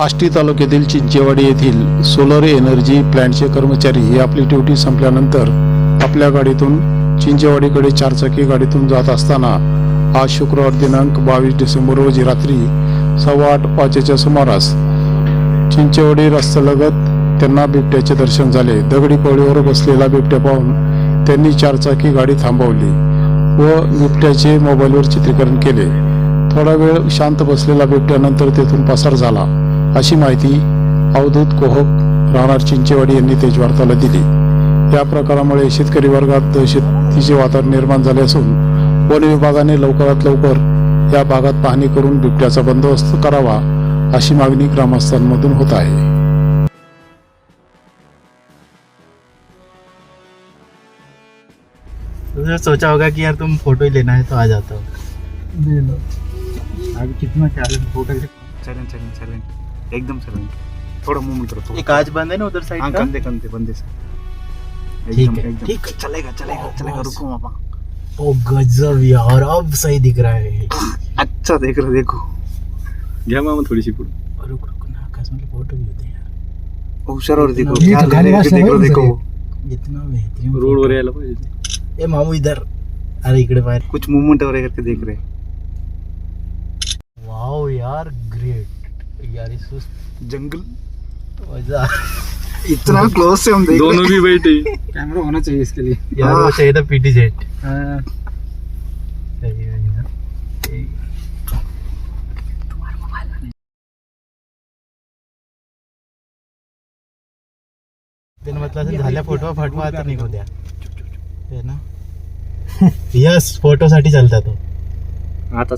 आष्टी तालुक्यातील चिंचेवाडी येथील solar energy प्लॅन्टचे कर्मचारी हे आपली ड्युटी संपल्यानंतर आपल्या गाडीतून चिंचेवाडीकडे चारचाकी गाडीतून जात असताना आज शुक्रवार दिनांक बावीस डिसेंबर रोजी रात्री सव्वा आठ वाजेच्या सुमारास चिंचेवाडी रस्त्यालगत त्यांना बिबट्याचे दर्शन झाले. दगडी पवळीवर बसलेला बिबट्या पाहून त्यांनी चारचाकी गाडी थांबवली व बिबट्याचे मोबाईलवर चित्रीकरण केले. थोडा वेळ शांत बसलेला बिबट्यानंतर तेथून पसार झाला. अशी माहिती अवधूत कोहक राहणार चिंचेवाडी यांनी तेजवार्ताला दिली. या प्रकारामुळे शेतकरी वर्गात दहशतीचे वातावरण निर्माण झाले असून वन विभागाने लवकरात लवकर या भागात पाहणी करून बिबट्याचा बंदोबस्त करावा अशी मागणी ग्रामस्थांमधून होत आहे. सोचा होगा कि यार तुम फोटो ही लेना है तो आ जाता हो। ले लो अभी कितना challenge photo challenge challenge challenge एकदम से चैलेंज थोड़ा मूवमेंट करो ये कांच बंद है ना उधर साइड हाँ का? कंधे कंधे बंदे से। ठीक है, एकदम। ठीक है। चलेगा चलेगा चलेगा रुको मामा। ओ गजब यार अब सही दिख रहा है। अच्छा देख रहे देखो। घ्या मामा थोडीशी पुढे रुक रुक ना आकाश में फ़ोटो भी होते हैं यार। हुशार देखो क्या तो ले रहे हैं, देखो। देखो इतना बेहतरीन रोड. यायला पाहिजे ए मामू इधर। अरे इकडे बाहेर। कुछ मूवमेंट वगैरह करके देख रहे हैं। वाओ यार ग्रेट यार सुस्त जंगल। इतना क्लोज से हम देख दोनों भी बैठे कैमरा होना चाहिए इसके लिए। यार वो। चाहिए था पीटी जेट हाँ, म्हटलं असेल झाल्या फ़ोटो फाटवा आता निघू द्या हे ना? यस फ़ोटो साठी चालता तो। आता